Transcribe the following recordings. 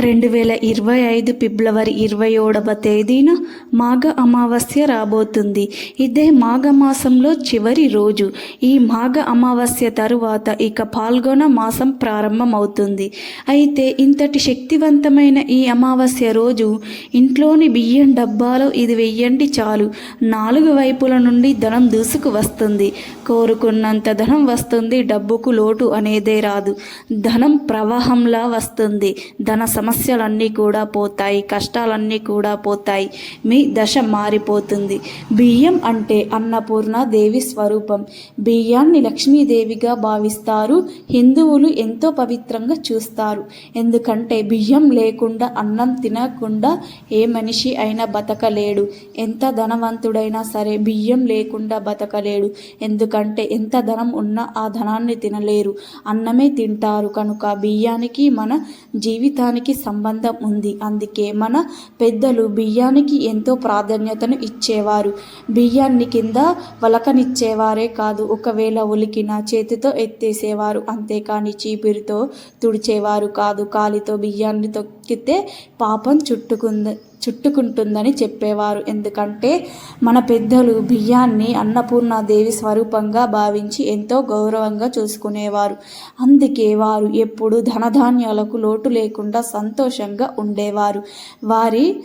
రెండు వేల ఇరవై ఐదు ఫిబ్రవరి ఇరవై ఏడవ తేదీన మాఘ అమావాస్య రాబోతుంది. ఇదే మాఘ మాసంలో చివరి రోజు. ఈ మాఘ అమావాస్య తరువాత ఇక పాల్గొన మాసం ప్రారంభమవుతుంది. అయితే ఇంతటి శక్తివంతమైన ఈ అమావాస్య రోజు ఇంట్లోని బియ్యం డబ్బాలో ఇది వెయ్యండి చాలు. నాలుగు వైపుల నుండి ధనం దూసుకు వస్తుంది. కోరుకున్నంత ధనం వస్తుంది. డబ్బుకు లోటు అనేదే రాదు. ధనం ప్రవాహంలా వస్తుంది. ధన సమస్యలన్నీ కూడా పోతాయి కష్టాలన్నీ కూడా పోతాయి. మీ దశ మారిపోతుంది. బియ్యం అంటే అన్నపూర్ణ దేవి స్వరూపం. బియ్యాన్ని లక్ష్మీదేవిగా భావిస్తారు. హిందువులు ఎంతో పవిత్రంగా చూస్తారు. ఎందుకంటే బియ్యం లేకుండా అన్నం తినకుండా ఏ మనిషి అయినా బతకలేడు. ఎంత ధనవంతుడైనా సరే బియ్యం లేకుండా బతకలేడు. ఎందుకంటే ఎంత ధనం ఉన్నా ఆ ధనాన్ని తినలేరు. అన్నమే తింటారు. కనుక బియ్యానికి మన జీవితానికి సంబంధం ఉంది. అందుకే మన పెద్దలు బియ్యానికి ఎంతో ప్రాధాన్యతను ఇచ్చేవారు. బియ్యాన్ని కింద వలకనిచ్చేవారే కాదు ఒకవేళ ఉలికిన చేతితో ఎత్తేసేవారు. అంతేకాని చీపిరితో తుడిచేవారు కాదు. కాలితో బియ్యాన్ని తొక్కితే పాపం చుట్టుకుంది చుట్టుకుంటుందని చెప్పేవారు. ఎందుకంటే మన పెద్దలు బియ్యాన్ని అన్నపూర్ణాదేవి స్వరూపంగా భావించి ఎంతో గౌరవంగా చూసుకునేవారు. అందుకే వారు ఎప్పుడు ధనధాన్యాలకు లోటు లేకుండా సంతోషంగా ఉండేవారు. వారి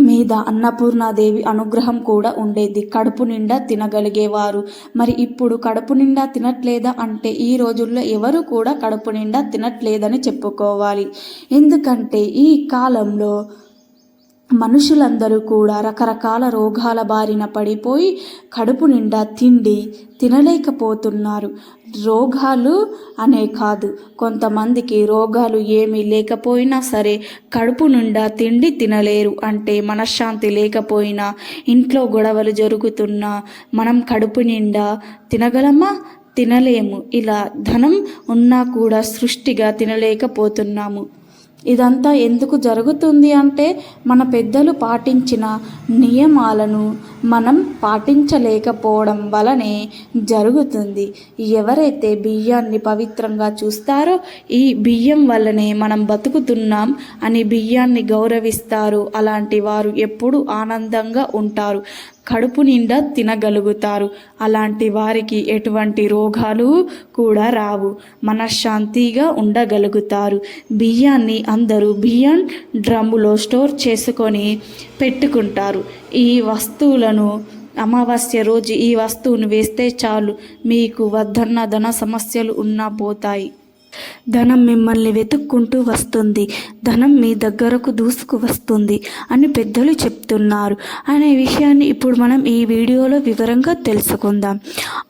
మీద అన్నపూర్ణాదేవి అనుగ్రహం కూడా ఉండేది. కడుపు నిండా తినగలిగేవారు. మరి ఇప్పుడు కడుపు నిండా తినట్లేదా అంటే ఈ రోజుల్లో ఎవరు కూడా కడుపు నిండా తినట్లేదని చెప్పుకోవాలి. ఎందుకంటే ఈ కాలంలో మనుషులందరూ కూడా రకరకాల రోగాల బారిన పడిపోయి కడుపు నిండా తిండి తినలేకపోతున్నారు. రోగాలు అనే కాదు కొంతమందికి రోగాలు ఏమీ లేకపోయినా సరే కడుపు నిండా తిండి తినలేరు. అంటే మనశ్శాంతి లేకపోయినా ఇంట్లో గొడవలు జరుగుతున్నా మనం కడుపు నిండా తినగలమా? తినలేము. ఇలా ధనం ఉన్నా కూడా సృష్టిగా తినలేకపోతున్నాము. ఇదంతా ఎందుకు జరుగుతుంది అంటే మన పెద్దలు పాటించిన నియమాలను మనం పాటించలేకపోవడం వలనే జరుగుతుంది. ఎవరైతే బియ్యాన్ని పవిత్రంగా చూస్తారో ఈ బియ్యం వల్లనే మనం బతుకుతున్నాం అని బియ్యాన్ని గౌరవిస్తారు. అలాంటి వారు ఎప్పుడు ఆనందంగా ఉంటారు. కడుపు నిండా తినగలుగుతారు. అలాంటి వారికి ఎటువంటి రోగాలు కూడా రావు. మనశ్శాంతిగా ఉండగలుగుతారు. బియ్యాన్ని అందరూ బియ్యం డ్రమ్ములో స్టోర్ చేసుకొని పెట్టుకుంటారు. ఈ వస్తువులను అమావాస్య రోజు ఈ వస్తువును వేస్తే చాలు. మీకు వద్దన్న ధన సమస్యలు ఉన్నా పోతాయి. ధనం మిమ్మల్ని వెతుక్కుంటూ వస్తుంది. ధనం మీ దగ్గరకు దూసుకు వస్తుంది అని పెద్దలు చెప్తున్నారు. అనే విషయాన్ని ఇప్పుడు మనం ఈ వీడియోలో వివరంగా తెలుసుకుందాం.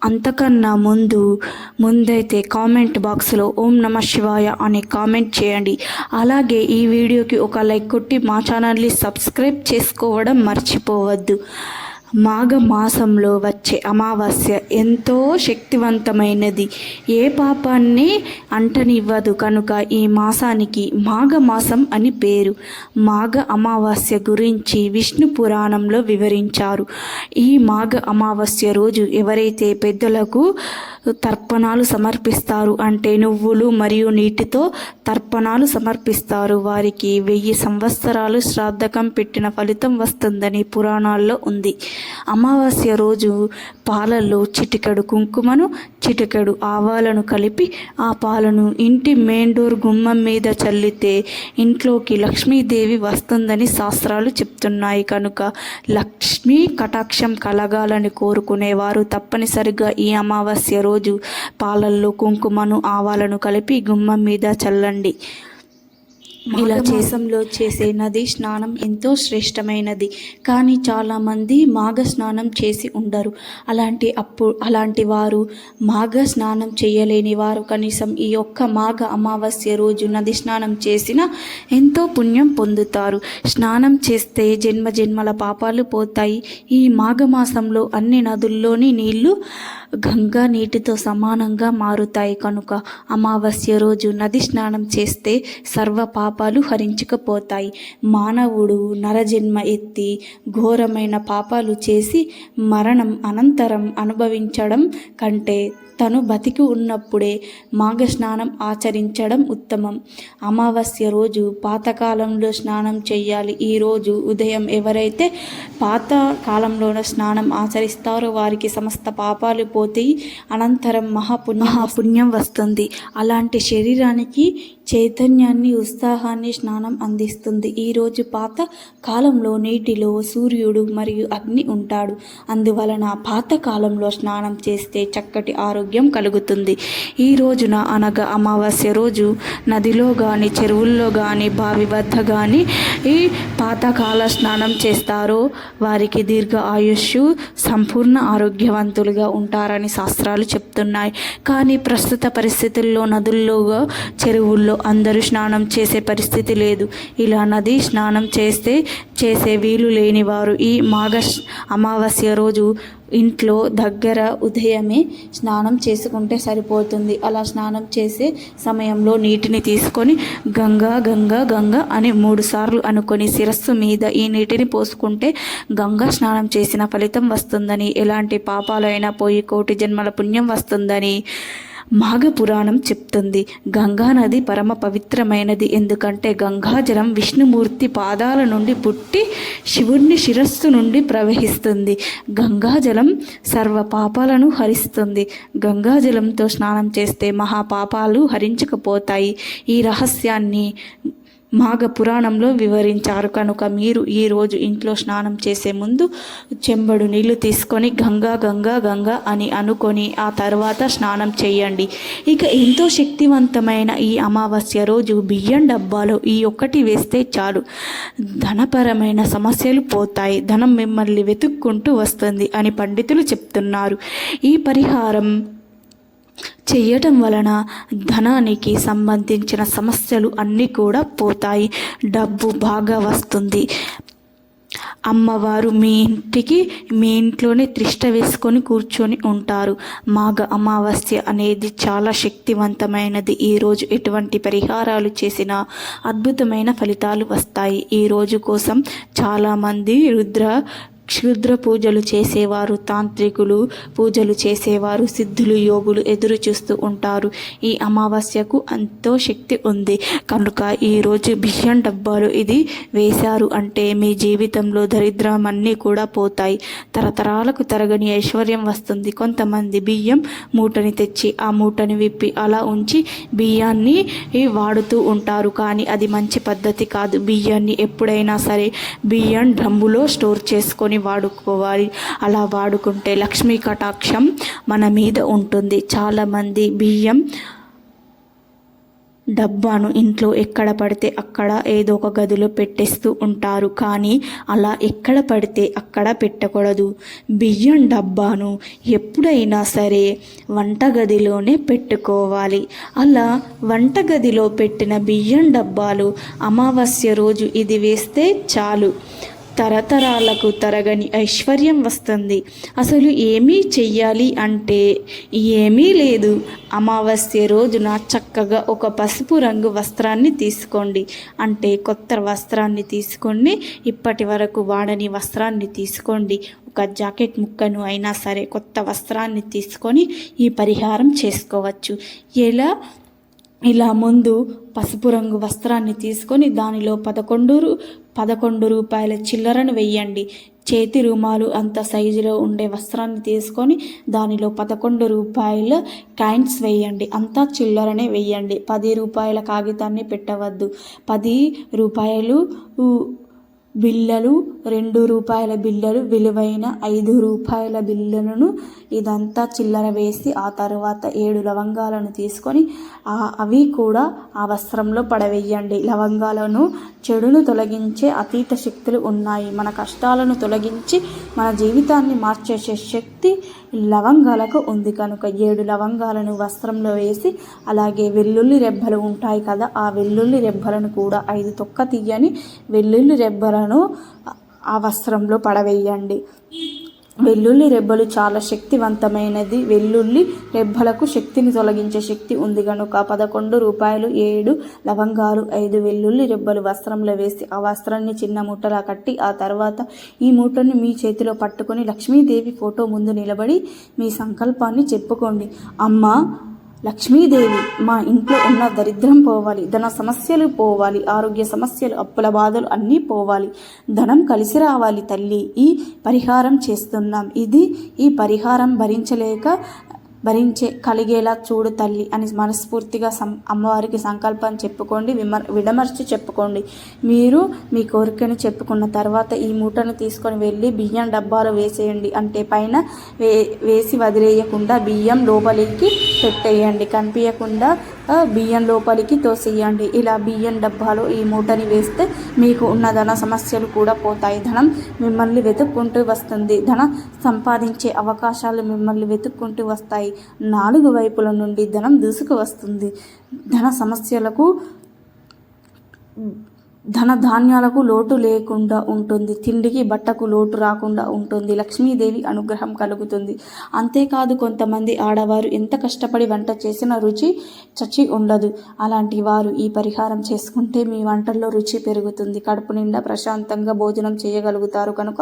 అంతకన్నా ముందు ముందైతే కామెంట్ బాక్స్లో ఓం నమ శివాయ అని కామెంట్ చేయండి. అలాగే ఈ వీడియోకి ఒక లైక్ కొట్టి మా ఛానల్ని సబ్స్క్రైబ్ చేసుకోవడం మర్చిపోవద్దు. మాఘ మాసంలో వచ్చే అమావాస్య ఎంతో శక్తివంతమైనది. ఏ పాపాన్ని అంటనివ్వదు కనుక ఈ మాసానికి మాఘ మాసం అని పేరు. మాఘ అమావాస్య గురించి విష్ణు పురాణంలో వివరించారు. ఈ మాఘ అమావాస్య రోజు ఎవరైతే పెద్దలకు తర్పణాలు సమర్పిస్తారు. అంటే నువ్వులు మరియు నీటితో తర్పణాలు సమర్పిస్తారు. వారికి వెయ్యి సంవత్సరాలు శ్రాద్ధకం పెట్టిన ఫలితం వస్తుందని పురాణాల్లో ఉంది. అమావాస్య రోజు పాలల్లో చిటికెడు కుంకుమను చిటికెడు ఆవాలను కలిపి ఆ పాలను ఇంటి మెయిన్ డోర్ గుమ్మం మీద చల్లితే ఇంట్లోకి లక్ష్మీదేవి వస్తుందని శాస్త్రాలు చెప్తున్నాయి. కనుక లక్ష్మీ కటాక్షం కలగాలని కోరుకునేవారు తప్పనిసరిగా ఈ అమావాస్య రోజు పాలల్లో కుంకుమను ఆవాలను కలిపి గుమ్మం మీద చల్లండి. ఇలా చేసంలో చేసే నది స్నానం ఎంతో శ్రేష్టమైనది. కానీ చాలామంది మాఘ స్నానం చేసి ఉండరు. అలాంటి అప్పు అలాంటి వారు మాఘ స్నానం చేయలేని వారు. కనీసం ఈ ఒక్క మాఘ అమావాస్య రోజు నది స్నానం చేసిన ఎంతో పుణ్యం పొందుతారు. స్నానం చేస్తే జన్మ జన్మల పాపాలు పోతాయి. ఈ మాఘమాసంలో అన్ని నదుల్లోని నీళ్ళు గంగా నీటితో సమానంగా మారుతాయి కనుక అమావాస్య రోజు నది స్నానం చేస్తే సర్వ పాపాలు హరించకపోతాయి. మానవుడు నరజన్మ ఎత్తి ఘోరమైన పాపాలు చేసి మరణం అనంతరం అనుభవించడం కంటే తను బతికి ఉన్నప్పుడే మాఘ స్నానం ఆచరించడం ఉత్తమం. అమావాస్య రోజు పాతకాలంలో స్నానం చేయాలి. ఈరోజు ఉదయం ఎవరైతే పాత కాలంలోనే స్నానం ఆచరిస్తారో వారికి సమస్త పాపాలు పోతాయి. అనంతరం మహాపుణ్య మహాపుణ్యం వస్తుంది. అలాంటి శరీరానికి చైతన్యాన్ని ఉత్సాహాన్ని స్నానం అందిస్తుంది. ఈరోజు పాత కాలంలో నీటిలో సూర్యుడు మరియు అగ్ని ఉంటాడు. అందువలన పాత కాలంలో స్నానం చేస్తే చక్కటి ఆరోగ్యం కలుగుతుంది. ఈ రోజున అనగా అమావాస్య రోజు నదిలో కానీ చెరువుల్లో కానీ బావి వద్ద కానీ ఈ పాతకాల స్నానం చేస్తారో వారికి దీర్ఘ ఆయుష్ సంపూర్ణ ఆరోగ్యవంతులుగా ఉంటారని శాస్త్రాలు చెప్తున్నాయి. కానీ ప్రస్తుత పరిస్థితుల్లో నదుల్లో చెరువుల్లో అందరూ స్నానం చేసే పరిస్థితి లేదు. ఇలా నది స్నానం చేస్తే చేసే వీలు లేని వారు ఈ మాఘ అమావాస్య రోజు ఇంట్లో దగ్గర ఉదయమే స్నానం చేసుకుంటే సరిపోతుంది. అలా స్నానం చేసే సమయంలో నీటిని తీసుకొని గంగా గంగా గంగా అని మూడు సార్లు అనుకొని శిరస్సు మీద ఈ నీటిని పోసుకుంటే గంగా స్నానం చేసిన ఫలితం వస్తుందని ఎలాంటి పాపాలైనా పోయి కోటి జన్మల పుణ్యం వస్తుందని మాఘ పురాణం చెప్తుంది. గంగా నది పరమ పవిత్రమైనది. ఎందుకంటే గంగాజలం విష్ణుమూర్తి పాదాల నుండి పుట్టి శివుణ్ణి శిరస్సు నుండి ప్రవహిస్తుంది. గంగాజలం సర్వ పాపాలను హరిస్తుంది. గంగాజలంతో స్నానం చేస్తే మహాపాపాలు హరించకపోతాయి. ఈ రహస్యాన్ని మాఘ పురాణంలో వివరించారు. కనుక మీరు ఈరోజు ఇంట్లో స్నానం చేసే ముందు చెంబడు నీళ్ళు తీసుకొని గంగా గంగా గంగా అని అనుకొని ఆ తర్వాత స్నానం చేయండి. ఇక ఎంతో శక్తివంతమైన ఈ అమావాస్య రోజు బియ్యం డబ్బాలో ఈ ఒక్కటి వేస్తే చాలు. ధనపరమైన సమస్యలు పోతాయి. ధనం మిమ్మల్ని వెతుక్కుంటూ వస్తుంది అని పండితులు చెప్తున్నారు. ఈ పరిహారం చేయటం వలన ధనానికి సంబంధించిన సమస్యలు అన్నీ కూడా పోతాయి. డబ్బు బాగా వస్తుంది. అమ్మవారు మీ ఇంటికి మీ ఇంట్లోనే త్రిష్ట వేసుకొని కూర్చొని ఉంటారు. మాఘ అమావాస్య అనేది చాలా శక్తివంతమైనది. ఈరోజు ఎటువంటి పరిహారాలు చేసినా అద్భుతమైన ఫలితాలు వస్తాయి. ఈ రోజు కోసం చాలామంది రుద్ర క్షుద్ర పూజలు చేసేవారు తాంత్రికులు పూజలు చేసేవారు సిద్ధులు యోగులు ఎదురు చూస్తూ ఉంటారు. ఈ అమావాస్యకు ఎంతో శక్తి ఉంది. కనుక ఈరోజు బియ్యం డబ్బాలు ఇది వేశారు అంటే మీ జీవితంలో దరిద్రం అన్నీ కూడా పోతాయి. తరతరాలకు తరగని ఐశ్వర్యం వస్తుంది. కొంతమంది బియ్యం మూటని తెచ్చి ఆ మూటని విప్పి అలా ఉంచి బియ్యాన్ని వాడుతూ ఉంటారు. కానీ అది మంచి పద్ధతి కాదు. బియ్యాన్ని ఎప్పుడైనా సరే బియ్యం డ్రమ్ములో స్టోర్ చేసుకొని వాడుకోవాలి. అలా వాడుకుంటే లక్ష్మీ కటాక్షం మన మీద ఉంటుంది. చాలామంది బియ్యం డబ్బాను ఇంట్లో ఎక్కడ పడితే అక్కడ ఏదో ఒక గదిలో పెట్టేస్తూ ఉంటారు. కానీ అలా ఎక్కడ పడితే అక్కడ పెట్టకూడదు. బియ్యం డబ్బాను ఎప్పుడైనా సరే వంటగదిలోనే పెట్టుకోవాలి. అలా వంటగదిలో పెట్టిన బియ్యం డబ్బాలు అమావాస్య రోజు ఇది వేస్తే చాలు. తరతరాలకు తరగని ఐశ్వర్యం వస్తుంది. అసలు ఏమీ చెయ్యాలి అంటే ఏమీ లేదు. అమావాస్య రోజున చక్కగా ఒక పసుపు రంగు వస్త్రాన్ని తీసుకోండి. అంటే కొత్త వస్త్రాన్ని తీసుకొని ఇప్పటి వరకు వాడని వస్త్రాన్ని తీసుకోండి. ఒక జాకెట్ ముక్కను అయినా సరే కొత్త వస్త్రాన్ని తీసుకొని ఈ పరిహారం చేసుకోవచ్చు. ఎలా? ఇలా ముందు పసుపు రంగు వస్త్రాన్ని తీసుకొని దానిలో పదకొండు పదకొండు రూపాయల చిల్లరను వెయ్యండి. చేతి రుమాలు అంత సైజులో ఉండే వస్త్రాన్ని తీసుకొని దానిలో పదకొండు రూపాయల కాయిన్స్ వేయండి అంతా చిల్లరనే వేయండి పది రూపాయల కాగితాన్ని పెట్టవద్దు. పది రూపాయలు బిళ్ళలు రెండు రూపాయల బిళ్ళలు విలువైన ఐదు రూపాయల బిళ్ళలను ఇదంతా చిల్లర వేసి ఆ తర్వాత ఏడు లవంగాలను తీసుకొని అవి కూడా ఆ వస్త్రంలో పడవేయండి. లవంగాలను చెడును తొలగించే అతీత శక్తులు ఉన్నాయి. మన కష్టాలను తొలగించి మన జీవితాన్ని మార్చేసే శక్తి లవంగాలకు ఉంది కనుక ఏడు లవంగాలను వస్త్రంలో వేసి అలాగే వెల్లుల్లి రెబ్బలు ఉంటాయి కదా ఆ వెల్లుల్లి రెబ్బలను కూడా ఐదు తొక్క తీయని వెల్లుల్లి రెబ్బలను ఆ వస్త్రంలో పడవేయండి. వెల్లుల్లి రెబ్బలు చాలా శక్తివంతమైనది. వెల్లుల్లి రెబ్బలకు శక్తిని తొలగించే శక్తి ఉంది కనుక పదకొండు రూపాయలు ఏడు లవంగాలు ఐదు వెల్లుల్లి రెబ్బలు వస్త్రంలో వేసి ఆ వస్త్రాన్ని చిన్న మూటలా కట్టి ఆ తర్వాత ఈ మూటను మీ చేతిలో పట్టుకొని లక్ష్మీదేవి ఫోటో ముందు నిలబడి మీ సంకల్పాన్ని చెప్పుకోండి. అమ్మ లక్ష్మీదేవి మా ఇంట్లో ఉన్న దరిద్రం పోవాలి ధన సమస్యలు పోవాలి ఆరోగ్య సమస్యలు అప్పుల బాధలు అన్నీ పోవాలి. ధనం కలిసి రావాలి తల్లి. ఈ పరిహారం చేస్తున్నాం. ఇది ఈ పరిహారం భరించలేక భరించే కలిగేలా చూడు తల్లి అని మనస్ఫూర్తిగా సం అమ్మవారికి సంకల్పం చెప్పుకోండి విమర్ విడమర్చి చెప్పుకోండి. మీరు మీ కోరికను చెప్పుకున్న తర్వాత ఈ మూటను తీసుకొని వెళ్ళి బియ్యం డబ్బాలో వేసేయండి. అంటే పైన వే వేసి వదిలేయకుండా బియ్యం లోపలికి పెట్టేయండి. కనిపించకుండా బియ్యం లోపలికి తోసేయండి. ఇలా బియ్యం డబ్బాలో ఈ మూటని వేస్తే మీకు ఉన్న ధన సమస్యలు కూడా పోతాయి. ధనం మిమ్మల్ని వెతుక్కుంటూ వస్తుంది. ధన సంపాదించే అవకాశాలు మిమ్మల్ని వెతుక్కుంటూ వస్తాయి. నాలుగు వైపుల నుండి ధనం దూసుకు వస్తుంది ధన సమస్యలకు ధన ధాన్యాలకు లోటు లేకుండా ఉంటుంది. తిండికి బట్టకు లోటు రాకుండా ఉంటుంది. లక్ష్మీదేవి అనుగ్రహం కలుగుతుంది. అంతేకాదు కొంతమంది ఆడవారు ఎంత కష్టపడి వంట చేసిన రుచి చచ్చి ఉండదు. అలాంటి వారు ఈ పరిహారం చేసుకుంటే మీ వంటల్లో రుచి పెరుగుతుంది. కడుపు నిండా ప్రశాంతంగా భోజనం చేయగలుగుతారు కనుక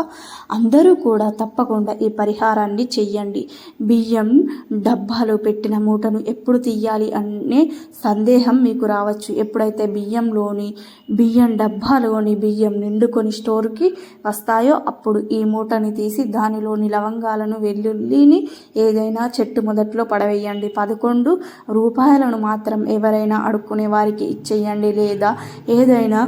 అందరూ కూడా తప్పకుండా ఈ పరిహారాన్ని చెయ్యండి. బియ్యం డబ్బాలో పెట్టిన మూటను ఎప్పుడు తీయాలి అనే సందేహం మీకు రావచ్చు. ఎప్పుడైతే బియ్యంలోని బియ్యం డబ్బాలోని బియ్యం నిండుకొని స్టోర్కి వస్తాయో అప్పుడు ఈ మూటని తీసి దానిలోని లవంగాలను వెల్లుల్లిని ఏదైనా చెట్టు మొదట్లో పడవేయండి. పదకొండు రూపాయలను మాత్రం ఎవరైనా అడుక్కునే వారికి ఇచ్చేయండి లేదా ఏదైనా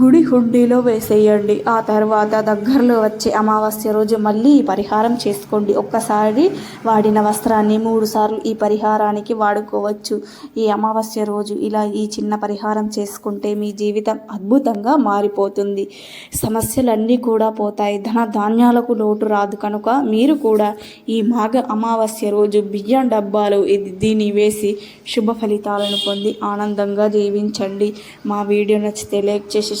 గుడి హుండీలో వేసేయండి. ఆ తర్వాత దగ్గరలో వచ్చే అమావాస్య రోజు మళ్ళీ ఈ పరిహారం చేసుకోండి. ఒక్కసారి వాడిన వస్త్రాన్ని మూడు సార్లు ఈ పరిహారానికి వాడుకోవచ్చు. ఈ అమావాస్య రోజు ఇలా ఈ చిన్న పరిహారం చేసుకుంటే మీ జీవితం అద్భుతంగా మారిపోతుంది. సమస్యలన్నీ కూడా పోతాయి. ధన ధాన్యాలకు లోటు రాదు కనుక మీరు కూడా ఈ మాఘ అమావాస్య రోజు బియ్యం డబ్బాలు ఇది దీన్ని వేసి శుభ ఫలితాలను పొంది ఆనందంగా జీవించండి. మా వీడియో నచ్చితే లైక్ చేసి